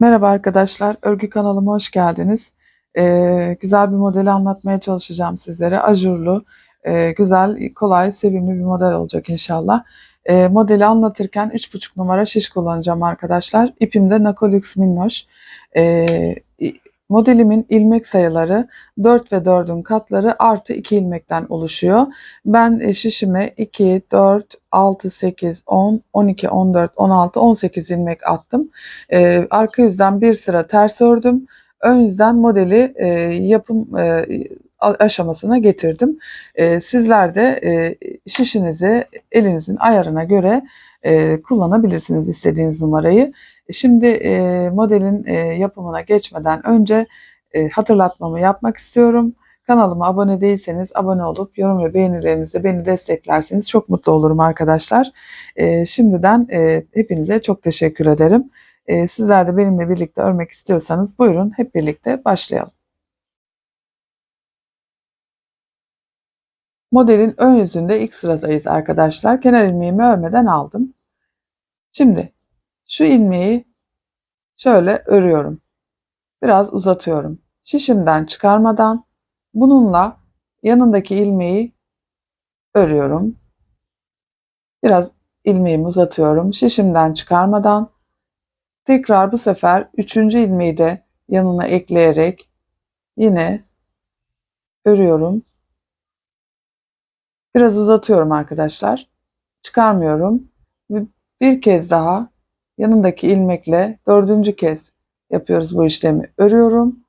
Merhaba arkadaşlar, örgü kanalıma hoş geldiniz. Ee, güzel bir modeli anlatmaya çalışacağım sizlere. Ajurlu, e, güzel, kolay, sevimli bir model olacak inşallah. Ee, modeli anlatırken 3,5 numara şiş kullanacağım arkadaşlar. İpim de Nakolux Minnoş. Ee, modelimin ilmek sayıları 4 ve 4'ün katları artı 2 ilmekten oluşuyor. Ben e, şişime 2, 4, 6, 8, 10, 12, 14, 16, 18 ilmek attım. Ee, arka yüzden bir sıra ters ördüm. Ön yüzden modeli e, yapım e, aşamasına getirdim. E, sizler de e, şişinizi elinizin ayarına göre e, kullanabilirsiniz istediğiniz numarayı. Şimdi e, modelin e, yapımına geçmeden önce e, hatırlatmamı yapmak istiyorum. Kanalıma abone değilseniz abone olup yorum ve beğenilerinizle beni desteklerseniz çok mutlu olurum arkadaşlar. E, şimdiden e, hepinize çok teşekkür ederim. E, sizler de benimle birlikte örmek istiyorsanız buyurun hep birlikte başlayalım. Modelin ön yüzünde ilk sıradayız arkadaşlar. Kenar ilmeğimi örmeden aldım. Şimdi şu ilmeği şöyle örüyorum. Biraz uzatıyorum. Şişimden çıkarmadan bununla yanındaki ilmeği örüyorum. Biraz ilmeğimi uzatıyorum. Şişimden çıkarmadan tekrar bu sefer üçüncü ilmeği de yanına ekleyerek yine örüyorum. Biraz uzatıyorum arkadaşlar. Çıkarmıyorum. Bir kez daha yanındaki ilmekle dördüncü kez yapıyoruz bu işlemi. Örüyorum.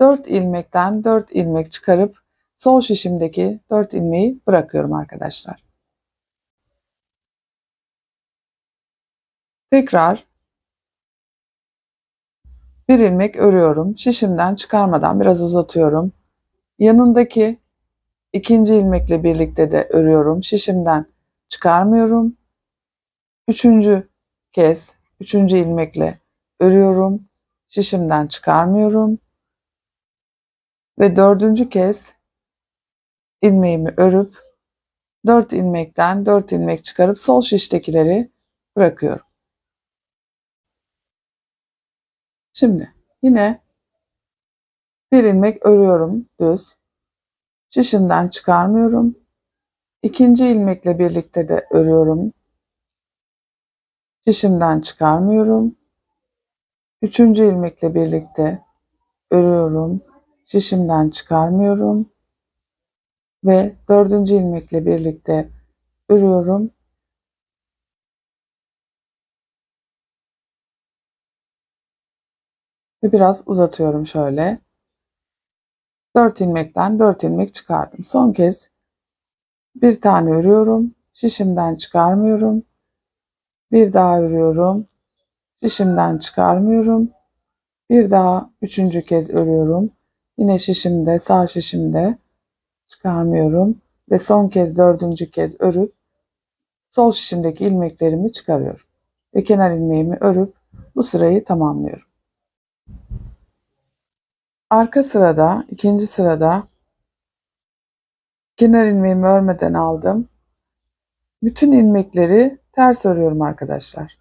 Dört ilmekten dört ilmek çıkarıp sol şişimdeki dört ilmeği bırakıyorum arkadaşlar. Tekrar bir ilmek örüyorum. Şişimden çıkarmadan biraz uzatıyorum. Yanındaki ikinci ilmekle birlikte de örüyorum. Şişimden çıkarmıyorum. Üçüncü kez üçüncü ilmekle örüyorum. Şişimden çıkarmıyorum. Ve dördüncü kez ilmeğimi örüp dört ilmekten dört ilmek çıkarıp sol şiştekileri bırakıyorum. Şimdi yine bir ilmek örüyorum düz. Şişimden çıkarmıyorum. İkinci ilmekle birlikte de örüyorum. Şişimden çıkarmıyorum. Üçüncü ilmekle birlikte örüyorum. Şişimden çıkarmıyorum. Ve dördüncü ilmekle birlikte örüyorum. Ve biraz uzatıyorum şöyle. 4 ilmekten 4 ilmek çıkardım. Son kez bir tane örüyorum. Şişimden çıkarmıyorum. Bir daha örüyorum. Şişimden çıkarmıyorum. Bir daha üçüncü kez örüyorum. Yine şişimde sağ şişimde çıkarmıyorum. Ve son kez dördüncü kez örüp sol şişimdeki ilmeklerimi çıkarıyorum. Ve kenar ilmeğimi örüp bu sırayı tamamlıyorum. Arka sırada, ikinci sırada kenar ilmeğimi örmeden aldım. Bütün ilmekleri ters örüyorum arkadaşlar.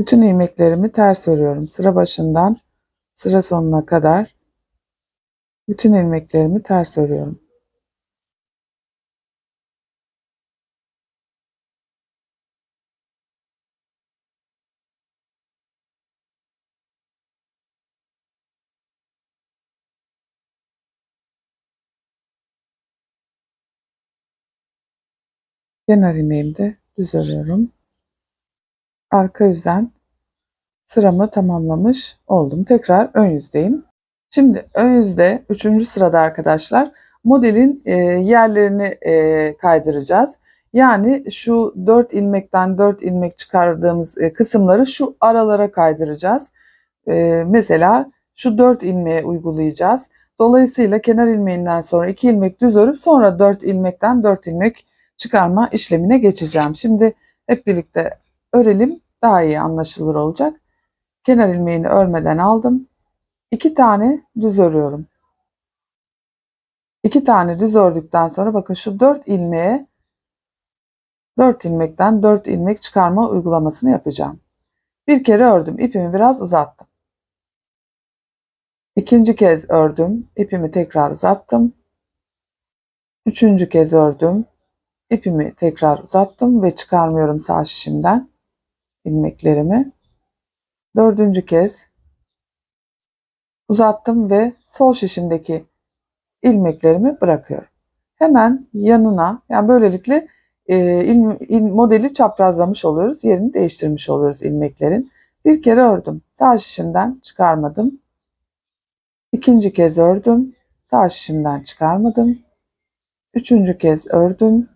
Bütün ilmeklerimi ters örüyorum. Sıra başından sıra sonuna kadar bütün ilmeklerimi ters örüyorum. Kenar ilmeğimi de düz örüyorum. Arka yüzden sıramı tamamlamış oldum. Tekrar ön yüzdeyim. Şimdi ön yüzde 3. sırada arkadaşlar modelin e, yerlerini e, kaydıracağız. Yani şu 4 ilmekten 4 ilmek çıkardığımız e, kısımları şu aralara kaydıracağız. E, mesela şu 4 ilmeğe uygulayacağız. Dolayısıyla kenar ilmeğinden sonra 2 ilmek düz örüp sonra 4 ilmekten 4 ilmek çıkarma işlemine geçeceğim. Şimdi hep birlikte örelim daha iyi anlaşılır olacak. Kenar ilmeğini örmeden aldım. İki tane düz örüyorum. İki tane düz ördükten sonra bakın şu dört ilmeğe 4 ilmekten 4 ilmek çıkarma uygulamasını yapacağım. Bir kere ördüm, ipimi biraz uzattım. İkinci kez ördüm, ipimi tekrar uzattım. Üçüncü kez ördüm, ipimi tekrar uzattım ve çıkarmıyorum sağ şişimden ilmeklerimi. Dördüncü kez uzattım ve sol şişimdeki ilmeklerimi bırakıyorum. Hemen yanına yani böylelikle e, il, il, modeli çaprazlamış oluyoruz. Yerini değiştirmiş oluyoruz ilmeklerin. Bir kere ördüm. Sağ şişimden çıkarmadım. İkinci kez ördüm. Sağ şişimden çıkarmadım. Üçüncü kez ördüm.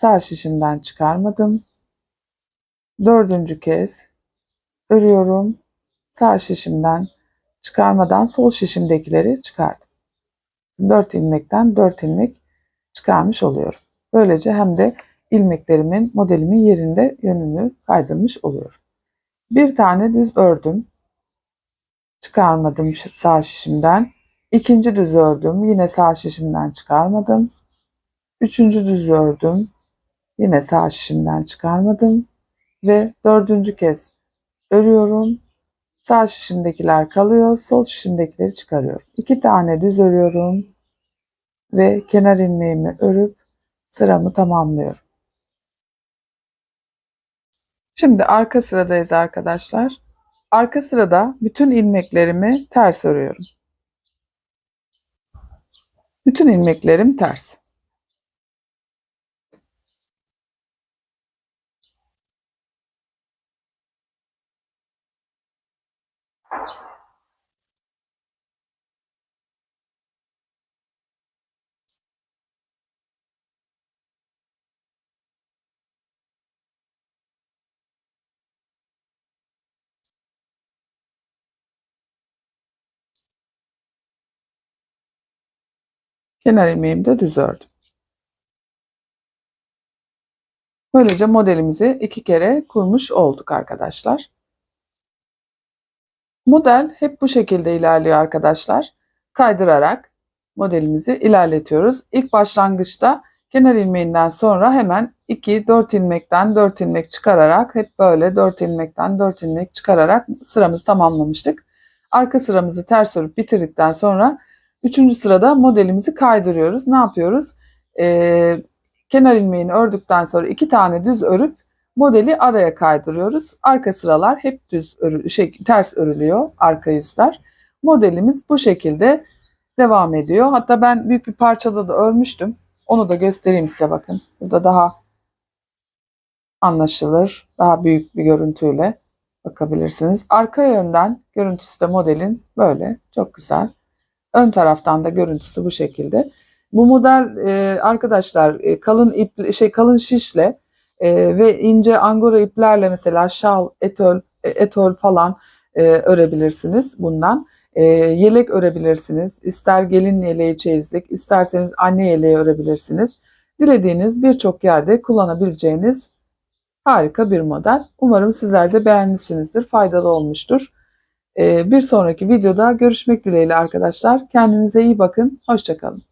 Sağ şişimden çıkarmadım. Dördüncü kez örüyorum. Sağ şişimden çıkarmadan sol şişimdekileri çıkardım. 4 ilmekten 4 ilmek çıkarmış oluyorum. Böylece hem de ilmeklerimin modelimin yerinde yönünü kaydırmış oluyorum. Bir tane düz ördüm. Çıkarmadım sağ şişimden. İkinci düz ördüm. Yine sağ şişimden çıkarmadım. Üçüncü düz ördüm. Yine sağ şişimden çıkarmadım. Ve dördüncü kez örüyorum. Sağ şişimdekiler kalıyor. Sol şişimdekileri çıkarıyorum. İki tane düz örüyorum. Ve kenar ilmeğimi örüp sıramı tamamlıyorum. Şimdi arka sıradayız arkadaşlar. Arka sırada bütün ilmeklerimi ters örüyorum. Bütün ilmeklerim ters. Kenar ilmeğimi de düz ördüm. Böylece modelimizi iki kere kurmuş olduk arkadaşlar. Model hep bu şekilde ilerliyor arkadaşlar. Kaydırarak modelimizi ilerletiyoruz. İlk başlangıçta kenar ilmeğinden sonra hemen 2 4 ilmekten 4 ilmek çıkararak hep böyle 4 ilmekten 4 ilmek çıkararak sıramızı tamamlamıştık. Arka sıramızı ters örüp bitirdikten sonra Üçüncü sırada modelimizi kaydırıyoruz. Ne yapıyoruz? Ee, kenar ilmeğini ördükten sonra iki tane düz örüp modeli araya kaydırıyoruz. Arka sıralar hep düz örü, şey, ters örülüyor arka yüzler. Modelimiz bu şekilde devam ediyor. Hatta ben büyük bir parçada da örmüştüm. Onu da göstereyim size bakın. Burada daha anlaşılır. Daha büyük bir görüntüyle bakabilirsiniz. Arka yönden görüntüsü de modelin böyle. Çok güzel. Ön taraftan da görüntüsü bu şekilde. Bu model e, arkadaşlar e, kalın ip şey kalın şişle e, ve ince angora iplerle mesela şal, etol, e, etol falan e, örebilirsiniz bundan. E, yelek örebilirsiniz. İster gelin yeleği çeyizlik, isterseniz anne yeleği örebilirsiniz. Dilediğiniz birçok yerde kullanabileceğiniz harika bir model. Umarım sizler de beğenmişsinizdir, faydalı olmuştur. Bir sonraki videoda görüşmek dileğiyle arkadaşlar. Kendinize iyi bakın. Hoşçakalın.